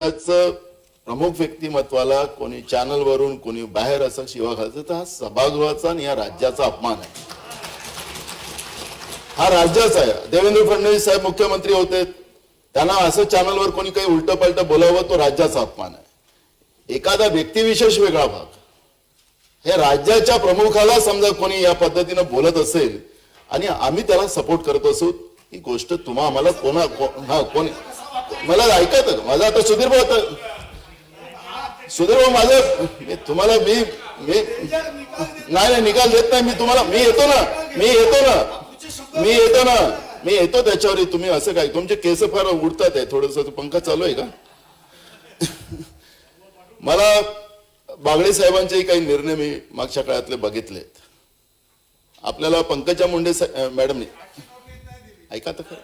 त्याचं प्रमुख व्यक्तिमत्वाला कोणी चॅनलवरून कोणी बाहेर असं शिवा घालतं तर हा सभागृहाचा आणि या राज्याचा अपमान आहे. हा राज्याचा आहे. देवेंद्र फडणवीस साहेब मुख्यमंत्री होते. त्यांना असं चॅनलवर कोणी काही उलट पलट बोलावं तो राज्याचा अपमान आहे. एखादा व्यक्तिविशेष वेगळा भाग. हे राज्याच्या प्रमुखाला समजा कोणी या पद्धतीनं बोलत असेल आणि आम्ही त्याला सपोर्ट करत असू ही गोष्ट तुम्हा आम्हाला कोणा कोण हा कोणी मला ऐकत माझं आता सुधीर भाऊ आता सुधीर भाऊ माझं मी तुम्हाला मी मी नाही नाही निकाल देत नाही. मी तुम्हाला मी येतो ना. मी येतो ना. मी येतो ना. मी येतो त्याच्यावर तुम्ही असं काय तुमचे केस फार उडतात आहे. थोडस पंखा चालू आहे का? मला बागडे साहेबांचेही काही निर्णय मी मागच्या काळातले बघितलेत आपल्याला पंकजा मुंडे मॅडमनी मॅडमने ऐका तर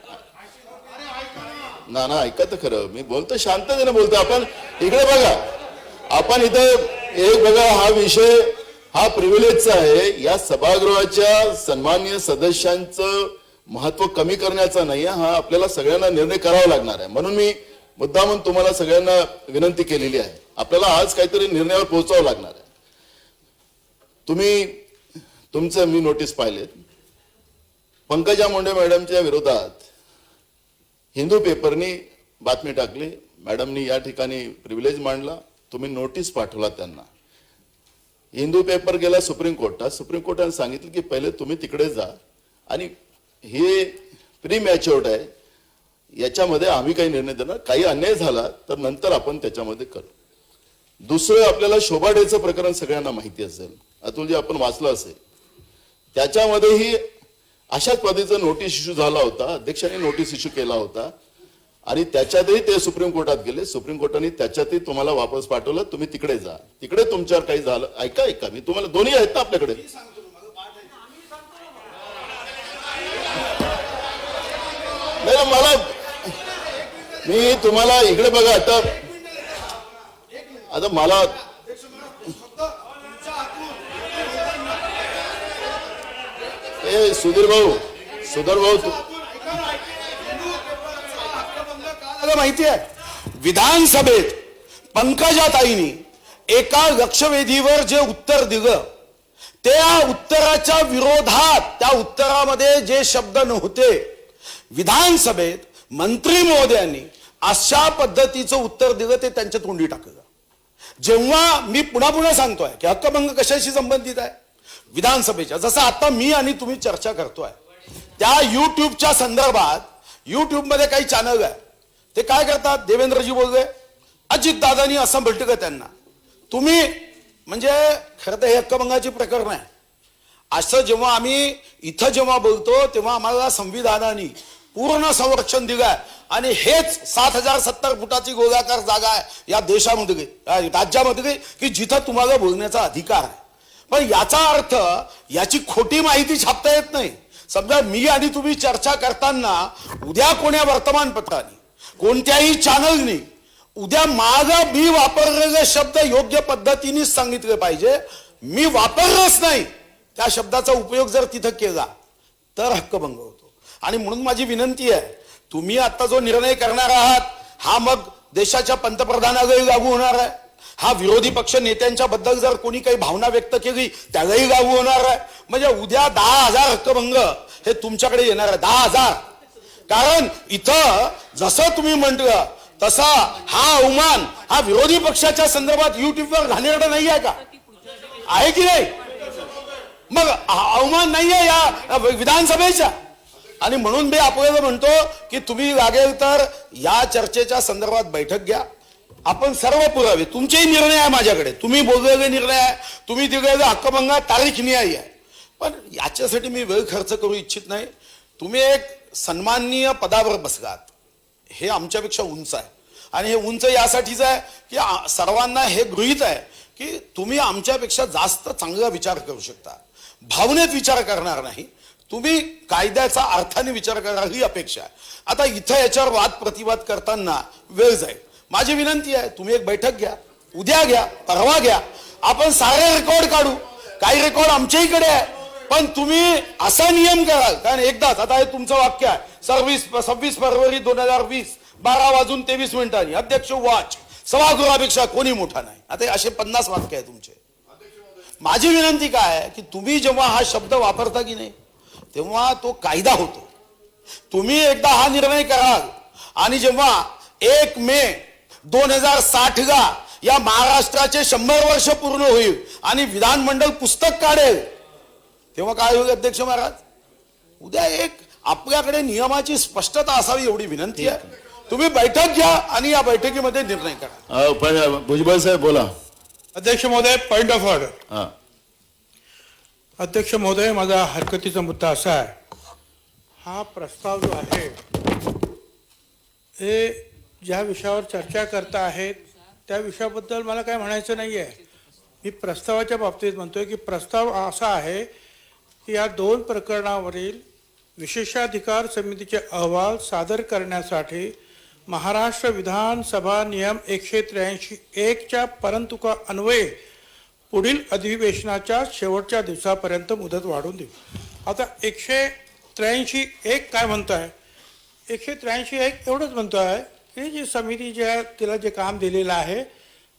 ना ना ऐका तर खरं. मी बोलतो शांततेने बोलतो. आपण इकडे बघा. आपण इथं एक बघा हा विषय हा प्रिव्हिलेजचा आहे. या सभागृहाच्या सन्मान्य सदस्यांचं महत्त्व कमी करण्याचा नाही हा आपल्याला सगळ्यांना निर्णय करावा लागणार आहे. म्हणून मी मुद्दामून तुम्हाला सगळ्यांना विनंती केलेली आहे. आपल्याला आज काहीतरी निर्णयावर पोहोचावं लागणार आहे. तुम्ही तुमचं मी नोटीस पाहिलेत. पंकजा मुंडे मॅडमच्या विरोधात हिंदू पेपरनी बातमी टाकली मॅडमनी या ठिकाणी प्रिव्हिलेज मांडला तुम्ही नोटीस पाठवला त्यांना. हिंदू पेपर गेला सुप्रीम कोर्टात सुप्रीम कोर्टाने सांगितलं की पहिले तुम्ही तिकडे जा. आणि हे प्री मॅच्युअर्ड आहे. याच्यामध्ये आम्ही काही निर्णय देणार. काही अन्याय झाला तर नंतर आपण त्याच्यामध्ये करू. दुसरं आपल्याला शोभाडेचं प्रकरण सगळ्यांना माहिती असेल. अतुलजी आपण वाचलं असेल. त्याच्यामध्येही अशाच पद्धतीचा नोटीस इश्यू झाला होता. अध्यक्षांनी नोटीस इश्यू केला होता. आणि त्याच्यातही ते सुप्रीम कोर्टात गेले. सुप्रीम कोर्टाने त्याच्यातही तुम्हाला वापस पाठवलं. तुम्ही तिकडे जा. तिकडे तुमच्यावर काही झालं. ऐका ऐका. मी तुम्हाला दोन्ही आहेत ना आपल्याकडे? नाही मला मी तुम्हाला इकडे बघा आता आता मला सुधीर भाऊ. सुधीर भाऊ तू आपल्याला माहिती आहे विधानसभेत पंकजाताईंनी एका लक्षवेधीवर जे उत्तर दिलं त्या उत्तराच्या विरोधात त्या उत्तरामध्ये जे शब्द नव्हते विधानसभेत मंत्री महोदयांनी अशा पद्धतीचं उत्तर दिलं ते त्यांच्या तोंडी टाकलं. जेव्हा मी पुन्हा पुन्हा सांगतोय की हक्कभंग कशाशी संबंधित आहे? विधानसभेच्या. जसं आता मी आणि तुम्ही चर्चा करतोय. त्या युट्यूबच्या संदर्भात युट्यूबमध्ये काही चॅनल आहे ते काय करतात? देवेंद्रजी बोलले अजित दादानी असं म्हटलं त्यांना तुम्ही म्हणजे खरं तर हे हक्कभंगाची प्रकरण आहे. असं जेव्हा आम्ही इथं जेव्हा बोलतो तेव्हा आम्हाला संविधानाने पूर्ण संरक्षण दिलं आहे. आणि हेच सात हजार सत्तर फुटाची गोलाकार जागा आहे या देशामध्ये राज्यामध्ये की जिथं तुम्हाला बोलण्याचा अधिकार आहे. पण याचा अर्थ याची खोटी माहिती छापता येत नाही. समजा मी आणि तुम्ही चर्चा करताना उद्या कोण्या वर्तमानपत्राने कोणत्याही चॅनलनी उद्या माझा मी वापरलेले शब्द योग्य पद्धतीने सांगितले पाहिजे. मी वापरलंच नाही. त्या शब्दाचा उपयोग जर तिथं केला तर हक्कभंग होतो. आणि म्हणून माझी विनंती आहे तुम्ही आता जो निर्णय करणार आहात हा मग देशाच्या पंतप्रधानालाही लागू होणार आहे. हा विरोधी पक्ष नेत्यांच्या बद्दल जर कोणी काही भावना व्यक्त केली त्यालाही लागू होणार आहे. म्हणजे उद्या दहा हजार हक्कभंग हे तुमच्याकडे येणार आहे. दहा हजार. कारण इथं जसं तुम्ही म्हटलं तसा हा अवमान हा विरोधी पक्षाच्या संदर्भात युट्यूबवर घाणेरडा नाही आहे का? आहे की नाही? मग अवमान नाही आहे या विधानसभेच्या. आणि म्हणून मी आपल्याला म्हणतो की तुम्ही लागेल तर या चर्चेच्या संदर्भात बैठक घ्या. आपण सर्व पुरावे तुमचेही निर्णय आहे माझ्याकडे. तुम्ही बोललेले निर्णय आहे तुम्ही दिलेले हक्कभंगा तारीख न्यायी आहे. पण याच्यासाठी मी वेळ खर्च करू इच्छित नाही. तुम्ही एक सन्माननीय पदावर बसलात. हे आमच्यापेक्षा उंच आहे. आणि हे उंच यासाठीच आहे की सर्वांना हे गृहीत आहे की तुम्ही आमच्यापेक्षा जास्त चांगला विचार करू शकता. भावनेत विचार करणार नाही. तुम्ही कायद्याचा अर्थाने विचार करणार ही अपेक्षा आहे. आता इथं याच्यावर वाद प्रतिवाद करताना वेळ जाईल. माझी विनंती आहे तुम्ही एक बैठक घ्या उद्या घ्या परवा घ्या. आपण सारे रेकॉर्ड काढू. काही रेकॉर्ड आमच्याहीकडे आहे पण तुम्ही असा नियम कराल. कारण एकदाच आता हे तुमचं वाक्य आहे. सव्वीस सव्वीस फरवरी दोन हजार वीस बारा वाजून तेवीस मिनिटांनी. अध्यक्ष वाच सभागृहापेक्षा कोणी मोठा नाही. आता असे पन्नास वाक्य आहे तुमचे. माझी विनंती काय आहे की तुम्ही जेव्हा हा शब्द वापरता की नाही तेव्हा तो कायदा होतो. तुम्ही एकदा हा निर्णय कराल आणि जेव्हा एक मे दोन हजार साठ गा या महाराष्ट्राचे शंभर वर्ष पूर्ण होईल. आणि विधानमंडळ पुस्तक काढेल. तेव्हा काय होईल अध्यक्ष महाराज? उद्या एक आपल्याकडे नियमाची स्पष्टता असावी एवढी विनंती आहे. तुम्ही बैठक घ्या आणि या बैठकीमध्ये निर्णय करा. भुजबळ साहेब बोला. अध्यक्ष महोदय पॉइंट ऑफ ऑर्डर हा. अध्यक्ष महोदय माझा हरकतीचा मुद्दा असा आहे. हा प्रस्ताव जो आहे हे ज्या विषयावर चर्चा करता आहेत त्या विषयाबद्दल मला काय म्हणायचं नाही आहे मी प्रस्तावाच्या बाबतीत म्हणतोय की प्रस्ताव असा आहे की या दोन प्रकरणावरील विशेषाधिकार समितीचे अहवाल सादर करण्यासाठी महाराष्ट्र विधानसभा नियम एकशे त्र्याऐंशी एकच्या परंतुका अन्वये पुढील अधिवेशनाच्या शेवटच्या दिवसापर्यंत मुदत वाढवून देऊ. आता एकशे त्र्याऐंशी एक काय म्हणत आहे एकशे त्र्याऐंशी एक एवढंच म्हणतो आहे ही जी समिती जी आहे तिला जे काम दिलेलं आहे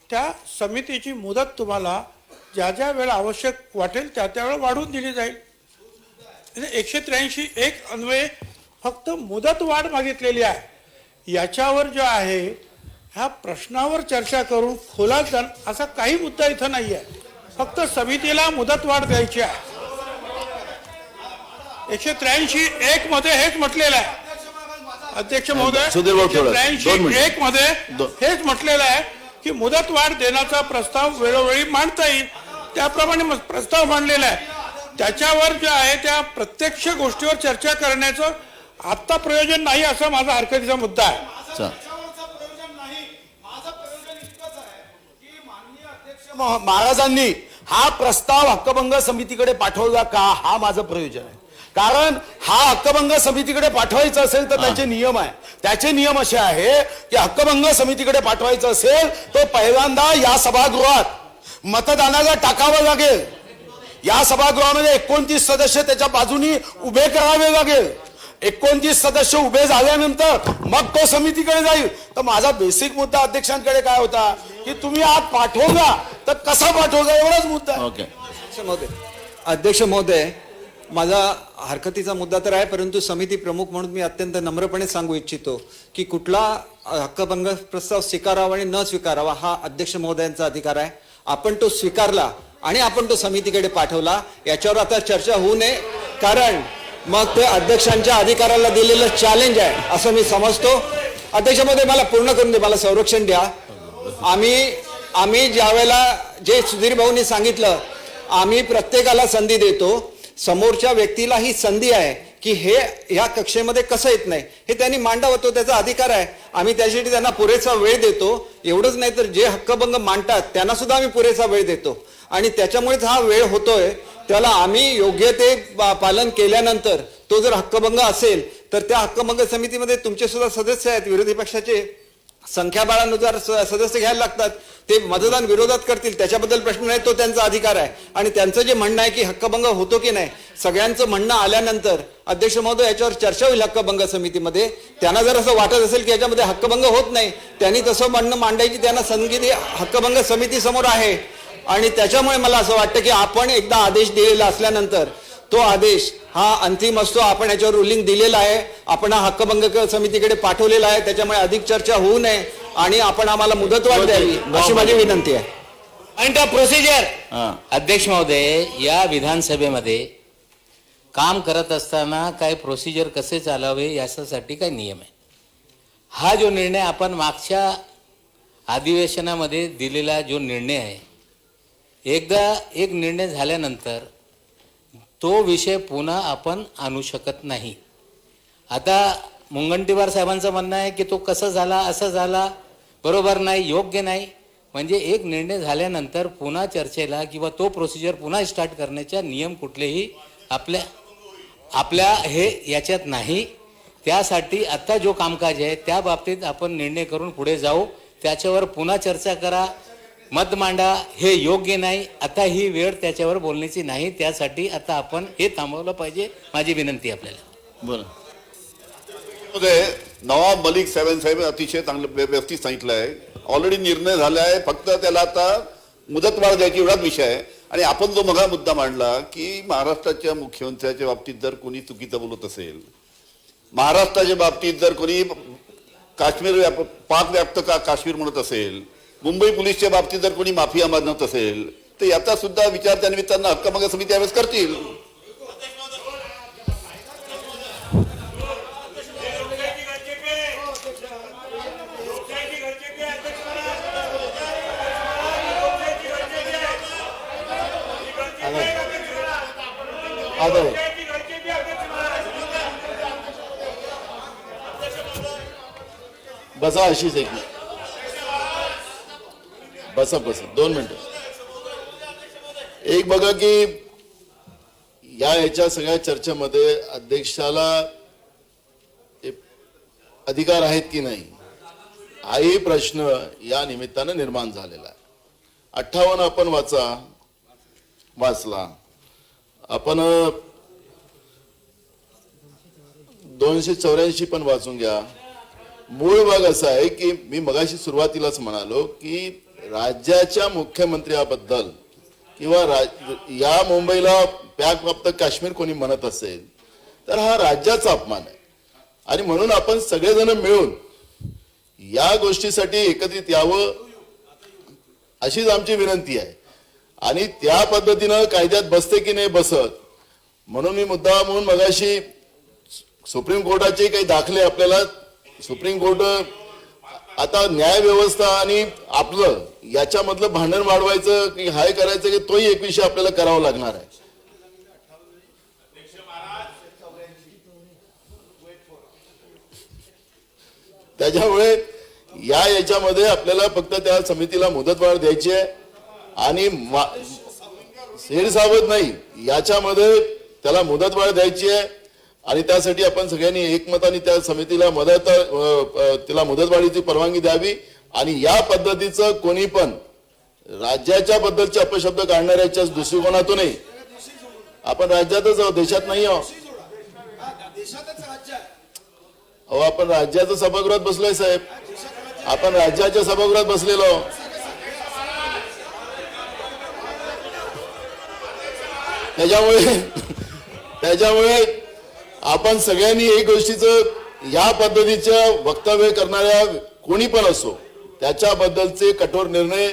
त्या समितीची मुदत तुम्हाला ज्या ज्या वेळा आवश्यक वाटेल त्या त्यावेळा वाढवून दिली जाईल. म्हणजे एकशे त्र्याऐंशी एक अन्वये फक्त मुदत वाढ मागितलेली आहे. याच्यावर जो आहे ह्या प्रश्नावर चर्चा करून खोला जाण असा काही मुद्दा इथं नाही आहे. फक्त समितीला मुदत वाढ द्यायची आहे. एकशे त्र्याऐंशी एक मध्ये हेच म्हटलेलं आहे. अध्यक्ष महोदय सुधीर भाऊ. एक मध्ये हेच म्हटलेलं आहे की मुदत वाढ देण्याचा प्रस्ताव वेळोवेळी मांडता येईल. त्याप्रमाणे प्रस्ताव मांडलेला आहे. त्याच्यावर जे आहे त्या प्रत्यक्ष गोष्टीवर चर्चा करण्याचं आत्ता प्रयोजन नाही असा माझा हरकतीचा मुद्दा आहे. महाराजांनी हा प्रस्ताव हक्कभंग समितीकडे पाठवला का? हा माझं प्रयोजन आहे. कारण हा हक्कभंग समितीकडे पाठवायचा असेल तर त्याचे नियम आहे. त्याचे नियम असे आहे की हक्कभंग समितीकडे पाठवायचं असेल तो पहिल्यांदा या सभागृहात मतदानाला टाकावं लागेल. या सभागृहामध्ये एकोणतीस सदस्य त्याच्या बाजूनी उभे करावे लागेल. एकोणतीस सदस्य उभे झाल्यानंतर मग तो समितीकडे जाईल. तर माझा बेसिक मुद्दा अध्यक्षांकडे काय होता की तुम्ही आत पाठवला तर कसा पाठवला एवढाच मुद्दा आहे. ओके अध्यक्ष महोदय अध्यक्ष महोदय माझा हरकतीचा मुद्दा तर आहे परंतु समिती प्रमुख म्हणून मी अत्यंत नम्रपणे सांगू इच्छितो की कुठला हक्कभंग प्रस्ताव स्वीकारावा आणि न स्वीकारावा हा अध्यक्ष महोदयांचा अधिकार आहे. आपण तो स्वीकारला आणि आपण तो समितीकडे पाठवला याच्यावर आता चर्चा होऊ नये. कारण मग ते अध्यक्षांच्या अधिकाराला दिलेलं चॅलेंज आहे असं मी समजतो. अध्यक्ष महोदय मला पूर्ण करून दे मला संरक्षण द्या. आम्ही आम्ही ज्यावेळेला जे सुधीर भाऊनी सांगितलं आम्ही प्रत्येकाला संधी देतो. समोरच्या व्यक्तीला ही संधी आहे की हे ह्या कक्षेमध्ये कसं येत नाही. हे त्यांनी मांडावं तो त्याचा अधिकार आहे. आम्ही त्यासाठी त्यांना पुरेसा वेळ देतो. एवढंच नाही तर जे हक्कभंग मांडतात त्यांना सुद्धा आम्ही पुरेसा वेळ देतो. आणि त्याच्यामुळेच हा वेळ होतोय. त्याला आम्ही योग्य ते पालन केल्यानंतर तो जर हक्कभंग असेल तर त्या हक्कभंग समितीमध्ये तुमचे सुद्धा सदस्य आहेत विरोधी पक्षाचे. संख्याबळानुसार स- सदस्य घ्यायला लागतात. ते मतदान विरोधात करतील त्याच्याबद्दल प्रश्न नाही तो त्यांचा अधिकार आहे. आणि त्यांचं जे म्हणणं आहे की हक्कभंग होतो की नाही सगळ्यांचं म्हणणं आल्यानंतर अध्यक्ष महोदय याच्यावर चर्चा होईल हक्कभंग समितीमध्ये. त्यांना जर असं वाटत असेल की याच्यामध्ये हक्कभंग होत नाही त्यांनी तसं म्हणणं मांडायची त्यांना संगीती हक्कभंग समिती समोर आहे. आणि त्याच्यामुळे मला असं वाटतं की आपण एकदा आदेश दिलेला असल्यानंतर तो आदेश हा अंतिम असतो. आपण याच्यावर रुलिंग दिलेला आहे. आपण हा हक्कभंग क- समितीकडे पाठवलेला आहे. त्याच्यामुळे अधिक चर्चा होऊ नये आणि आपण आम्हाला मुदतवाढ द्यावी अशी माझी विनंती आहे. पॉइंट ऑफ प्रोसिजर अध्यक्ष महोदय या विधानसभेमध्ये काम करत असताना काय प्रोसिजर कसे चालावे याच्यासाठी काय नियम आहे? हा जो निर्णय आपण मागच्या अधिवेशनामध्ये दिलेला जो निर्णय आहे एकदा एक निर्णय झाल्यानंतर तो विषय पुन्हा आपण आणू शकत नाही. आता मुंगंटीवार साहेबांचं म्हणणं आहे की तो कसं झाला असं झाला बरोबर नाही योग्य नाही म्हणजे एक निर्णय झाल्यानंतर पुन्हा चर्चेला किंवा तो प्रोसिजर पुन्हा स्टार्ट करण्याच्या नियम कुठलेही आपल्या आपल्या हे याच्यात नाही. त्यासाठी आत्ता जो कामकाज आहे त्या बाबतीत आपण निर्णय करून पुढे जाऊ. त्याच्यावर पुन्हा चर्चा करा. मत मांडा हे योग्य नाही आता ही वेळ त्याच्यावर बोलण्याची नाही त्यासाठी आता आपण हे थांबवलं पाहिजे. माझी विनंती आपल्याला. बोला नवाब मलिक सेवन साहेब अतिशय चांगलं व्यवस्थित सांगितलं आहे. ऑलरेडी निर्णय झाला आहे फक्त त्याला आता मुदतवाढ द्यायची एवढाच विषय आहे. आणि आपण जो मगा मुद्दा मांडला की महाराष्ट्राच्या मुख्यमंत्र्याच्या बाबतीत जर कोणी चुकीचं बोलत असेल महाराष्ट्राच्या बाबतीत जर कोणी काश्मीर व्याप पाक व्याप्त का काश्मीर म्हणत असेल मुंबई पोलीसच्या बाबतीत जर कोणी माफिया मानत असेल तर याचा सुद्धा विचार त्या निमित्तानं हक्कमग समिती यावेळेस करतील. बसा अशीच एक बसा बसा. दोन मिनटं. एक बघा की या याच्या सगळ्या चर्चेमध्ये अध्यक्षाला अधिकार आहेत की नाही? हाही प्रश्न या निमित्तानं निर्माण झालेला आहे. अठ्ठावन्न आपण वाचा. वाचला. आपण दोनशे चौऱ्याऐंशी पण वाचून घ्या. मूळ भाग असा आहे की मी मगाशी सुरुवातीलाच म्हणालो की राज्याच्या मुख्यमंत्र्याबद्दल किंवा राज- या मुंबईला पॅक प्राप्त काश्मीर कोणी म्हणत असेल तर हा राज्याचा अपमान आहे. आणि म्हणून आपण सगळेजण मिळून या गोष्टीसाठी एकत्रित यावं अशीच आमची विनंती आहे. आणि त्या पद्धतीनं कायद्यात बसते की नाही बसत म्हणून मी मुद्दा म्हणून मगाशी सुप्रीम कोर्टाचे काही दाखले आपल्याला सुप्रीम कोर्ट आता न्याय व्यवस्था आणि आपलं याच्यामधलं भांडण वाढवायचं की हाय करायचं की तोही एक विषय आपल्याला करावा लागणार आहे. त्याच्यामुळे या याच्यामध्ये आपल्याला फक्त त्या समितीला मुदतवाढ द्यायची आहे. आणि मा- नाही याच्यामध्ये त्याला मुदतवाढ द्यायची आहे. आणि त्यासाठी आपण सगळ्यांनी एकमताने त्या समितीला मदत तिला मुदतवाढीची परवानगी द्यावी. आणि या पद्धतीचं कोणी पण राज्याच्या बद्दलचे अपशब्द काढणाऱ्याच्या दृष्टिकोनातूनही आपण राज्यातच आहोत देशात नाही आहोत. अहो आपण राज्याचं सभागृहात बसलोय साहेब. आपण राज्याच्या सभागृहात बसलेलो त्याच्यामुळे त्याच्यामुळे आपण सगळ्यांनी एक गोष्टीचं या पद्धतीच्या वक्तव्य करणाऱ्या कोणी पण असो त्याच्याबद्दलचे कठोर निर्णय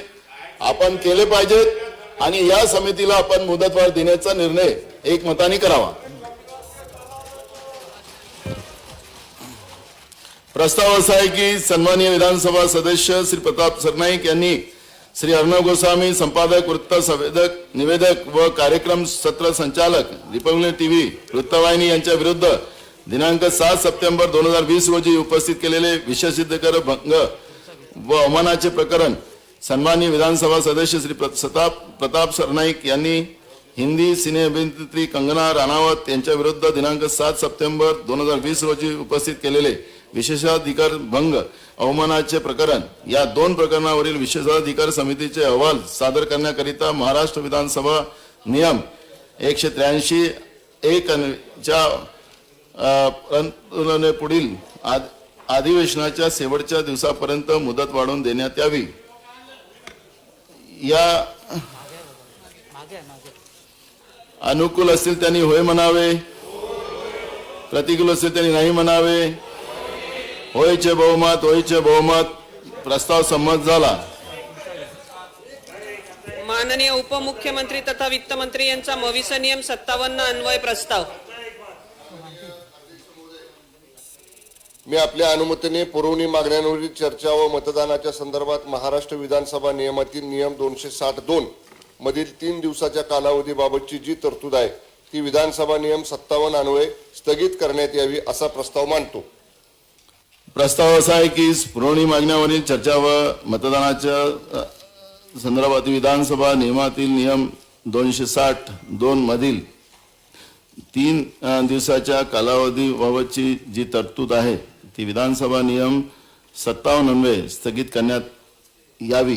आपण केले पाहिजेत आणि या समितीला आपण मुदतवाढ देण्याचा निर्णय एकमताने करावा. प्रस्ताव असा आहे की सन्माननीय विधानसभा सदस्य श्री प्रताप सरनाईक यांनी श्री अर्णव गोस्वामी संपादक वृत्त संवेदक निवेदक व कार्यक्रम सत्र संचालक रिपब्लिक टीव्ही वृत्तवाहिनी यांच्या विरुद्ध दिनांक सात सप्टेंबर दोन हजार वीस रोजी उपस्थित केलेले विश्वसिद्धकर भंग व अवमानाचे प्रकरण सन्माननीय विधानसभा सदस्य श्री प्रताप प्रताप सरनाईक यांनी हिंदी सिने अभिनेत्री कंगना राणावत यांच्या विरुद्ध दिनांक सात सप्टेंबर दोन हजार वीस रोजी उपस्थित केलेले विशेषाधिकार भंग अवमानाचे प्रकरण. या दोन प्रकरणावरील विशेषाधिकार समितीचे अहवाल सादर करण्याकरिता महाराष्ट्र विधानसभा नियम एकशे त्र्याऐंशी एक च्या पुढील आद- अधिवेशनाच्या शेवटच्या दिवसापर्यंत मुदत वाढवून देण्यात यावी. या अनुकूल असतील त्यांनी होय म्हणावे. प्रतिकूल असतील त्यांनी नाही म्हणावे. होयचे बहुमत होयचे बहुमत. प्रस्ताव संमत झाला. माननीय उपमुख्यमंत्री तथा वित्तमंत्री यांचा मविस नियम सत्तावन्न अन्वय प्रस्ताव. मी आपल्या अनुमतीने पुरवणी मागण्यांवरील चर्चा व मतदानाच्या संदर्भात महाराष्ट्र विधानसभा नियमातील नियम दोनशे साठ दोन मधील तीन दिवसाच्या कालावधीबाबतची जी तरतूद आहे ती विधानसभा नियम सत्तावन्न अन्वये स्थगित करण्यात यावी असा प्रस्ताव मांडतो प्रस्ताव असा आहे की पुरवणी मागण्यावरील चर्चा व मतदानाच्या संदर्भात विधानसभा नियमातील नियम दोनशे साठ दोन मधील तीन दिवसाच्या कालावधीबाबतची जी तरतूद आहे ती विधानसभा नियम सत्तावन्नवे स्थगित करण्यात यावी.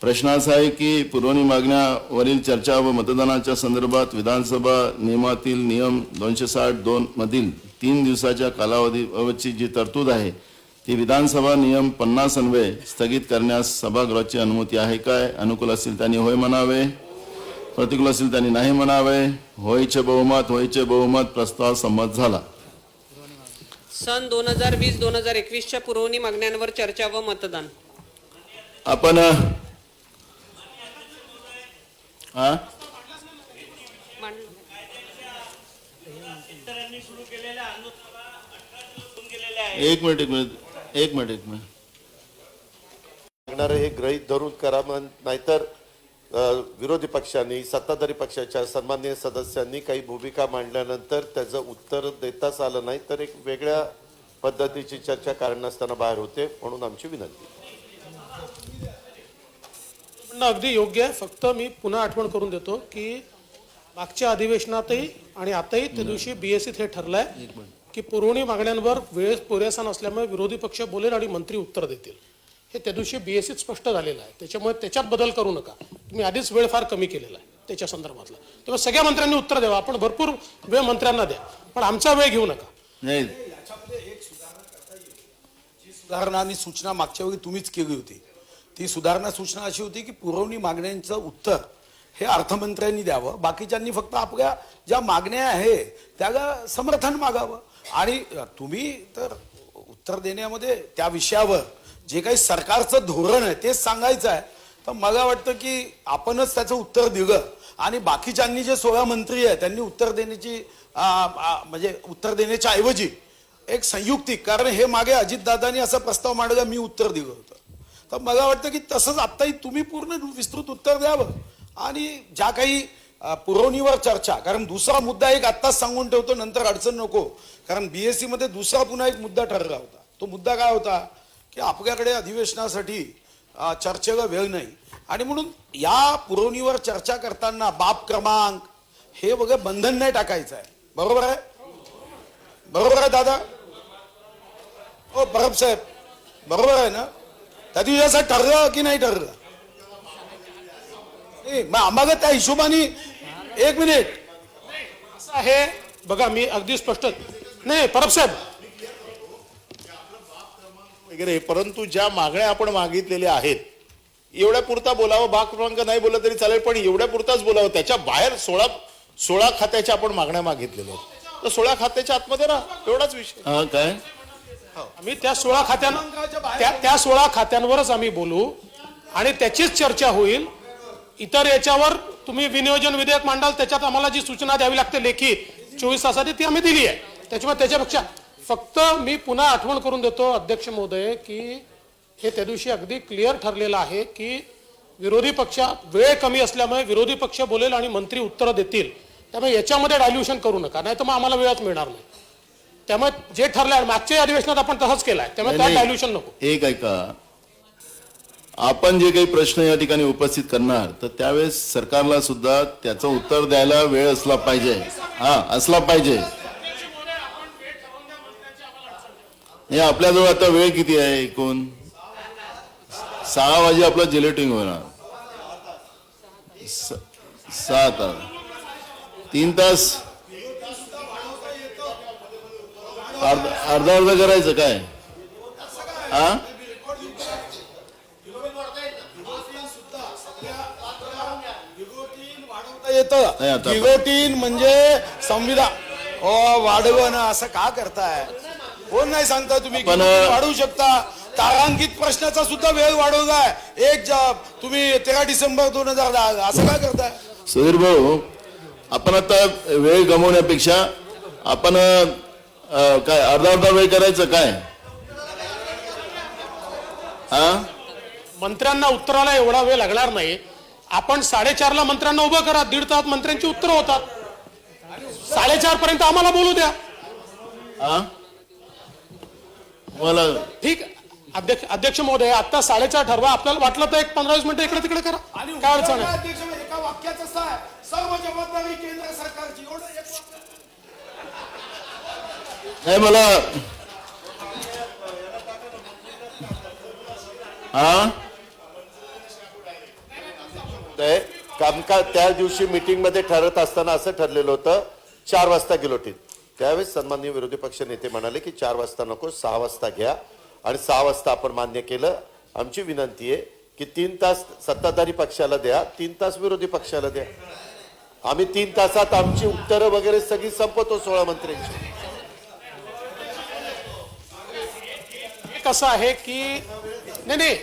प्रश्न असा आहे की पुरवणी मागण्यावरील चर्चा व मतदानाच्या संदर्भात विधानसभा नियमातील नियम दोनशे साठ दोन मधील तीन दिवसाच्या कालावधीची जी तरतूद आहे ती विधानसभा नियम पन्नास अन्वये स्थगित करण्यास सभागृहाची अनुमती आहे काय? अनुकूल असतील त्यांनी होय म्हणावे. प्रतिकूल असतील त्यांनी नाही म्हणावे. होयचे बहुमत होयचे बहुमत प्रस्ताव संमत झाला. सन दोन हजार वीस दोन हजार एकवीसच्या पुरवणी मागण्यांवर चर्चा व मतदान. आपण एक मिनिट एक मिनिट एक मिनिट एक मिनिट. लागणारे हे गृहीत धरून करा नाहीतर विरोधी पक्षांनी सत्ताधारी पक्षाच्या सन्माननीय सदस्यांनी काही भूमिका मांडल्यानंतर त्याचं उत्तर देताच आलं नाही तर एक वेगळ्या पद्धतीची चर्चा कारण नसताना बाहेर होते म्हणून आमची विनंती. म्हणणं अगदी योग्य आहे. फक्त मी पुन्हा आठवण करून देतो की मागच्या अधिवेशनातही आणि आताही त्या दिवशी बीएससीत हे ठरलंय. की पुरवणी मागण्यांवर वेळ पुरेसा नसल्यामुळे विरोधी पक्ष बोलेल आणि मंत्री उत्तर देतील. हे त्या दिवशी बीएससीत स्पष्ट झालेलं आहे. त्याच्यामुळे त्याच्यात बदल करू नका. तुम्ही आधीच वेळ फार कमी केलेला आहे त्याच्या संदर्भातला. तेव्हा सगळ्या मंत्र्यांनी उत्तर द्यावं. आपण भरपूर वेळ मंत्र्यांना द्या. पण आमचा वेळ घेऊ नका. नाही. सुधारणा आणि सूचना मागच्या वेळी तुम्हीच केली होती ती सुधारणा सूचना अशी होती की पुरवणी मागण्यांचं उत्तर हे अर्थमंत्र्यांनी द्यावं. बाकीच्यांनी फक्त आपल्या ज्या मागण्या आहे त्याला समर्थन मागावं. आणि तुम्ही तर उत्तर देण्यामध्ये त्या विषयावर जे काही सरकारचं धोरण आहे तेच सांगायचं आहे. तर मला वाटतं की आपणच त्याचं उत्तर दिलं. आणि बाकीच्यांनी जे सोळा मंत्री आहे त्यांनी उत्तर देण्याची म्हणजे उत्तर देण्याच्या ऐवजी एक संयुक्तिक कारण हे मागे अजितदादांनी असा प्रस्ताव मांडला मी उत्तर दिलं होतं. तर मला वाटतं की तसंच आत्ताही तुम्ही पूर्ण विस्तृत उत्तर द्यावं. आणि ज्या काही पुरवणीवर चर्चा. कारण दुसरा मुद्दा एक आत्ताच सांगून ठेवतो नंतर अडचण नको. कारण बीएससी मध्ये दुसरा पुन्हा एक मुद्दा ठरला होता. तो मुद्दा काय होता? की आपल्याकडे अधिवेशनासाठी चर्चेला वेळ नाही. आणि म्हणून या पुरवणीवर चर्चा करताना बाप क्रमांक हे वगैरे बंधन नाही टाकायचं आहे. बरोबर आहे? बरोबर आहे दादा? हो परब साहेब बरोबर आहे ना? त्या दिवशी असं ठरलं की नाही ठरलं? मग आम्हाला त्या हिशोबाने एक मिनिट. असं आहे बघा मी अगदी स्पष्ट. नाही परब साहेब. वगैरे परंतु ज्या मागण्या आपण मागितलेल्या आहेत एवढ्या पुरता बोलावं भाग क्रमांक नाही बोलला तरी चालेल पण एवढ्या पुरताच बोलावं त्याच्या बाहेर सोळा सोळा खात्याच्या आपण मागण्या मागितलेल्या आहेत. तर सोळा खात्याच्या आतमध्ये राहा एवढाच विषय. हा काय? आम्ही त्या सोळा खात्यांना त्या त्या सोळा खात्यांवरच आम्ही बोलू आणि त्याचीच चर्चा होईल. इतर याच्यावर तुम्ही विनियोजन विधेयक मांडाल त्याच्यात आम्हाला जी सूचना द्यावी लागते लेखी चोवीस तासाची ती आम्ही दिली आहे. त्याच्यामुळे त्याच्यापेक्षा फक्त मी पुन्हा आठवण करून देतो अध्यक्ष महोदय की हे त्या दिवशी अगदी क्लिअर ठरलेलं आहे की विरोधी पक्ष वेळ कमी असल्यामुळे विरोधी पक्ष बोलेल आणि मंत्री उत्तरं देतील. त्यामुळे याच्यामध्ये डायल्युशन करू नका नाही तर मग आम्हाला वेळच मिळणार नाही. त्यामुळे जे ठरलंय मागच्या अधिवेशनात आपण तसंच केलंय त्यामुळे त्यात डायल्युशन नको. एक ऐका आपण जे काही प्रश्न या ठिकाणी उपस्थित करणार तर त्यावेळेस सरकारला सुद्धा त्याचं उत्तर द्यायला वेळ असला पाहिजे. हा असला पाहिजे. हे आपल्याजवळ आता वेळ किती आहे एकूण? सहा वाजे आपलं जिलेटिंग होणार. सहा तास तीन तास? अर्धा अर्धा करायचं काय? हा? येतं. गिलोटीन म्हणजे संविधान. हो वाढवणं असं का करताय? कोण नाही सांगता तुम्ही? वाढवू शकता. तारांकित प्रश्नाचा सुद्धा वेळ वाढवलाय एक ज- तुम्ही तेरा डिसेंबर दोन हजार दहा असं का करताय? सुधीर भाऊ आपण आता वेळ गमवण्यापेक्षा आपण काय अर्धा अर्धा वेळ करायचं काय? हा? मंत्र्यांना उत्तराला एवढा वेळ लागणार नाही. आपण साडेचारला मंत्र्यांना उभं करा दीड तास मंत्र्यांची उत्तरं होतात. साडेचार पर्यंत आम्हाला बोलू द्या. हा मला ठीक. अध्यक्ष अध्यक्ष महोदय आता साडेचार ठरवा. आपल्याला वाटलं तर एक पंधरा वीस मिनिटं इकडे तिकडे करा. काय अडचण आहे? अध्यक्ष एका वाक्याच असं आहे सर्व जबाबदारी केंद्र सरकारची एवढं एक वाक्य. नाही मला हा ते कामकाज त्या दिवशी मीटिंगमध्ये ठरत असताना असं ठरलेलं होतं चार वाजता गिलोटीन त्यावेळेस सन्माननीय विरोधी पक्ष नेते म्हणाले की चार वाजता नको सहा वाजता घ्या. आणि सहा वाजता आपण मान्य केलं. आमची विनंती आहे की तीन तास सत्ताधारी पक्षाला द्या तीन तास विरोधी पक्षाला द्या. आम्ही तीन तासात आमची उत्तरं वगैरे सगळी संपवतो सोळा मंत्र्यांची. कसं आहे की नाही नाही.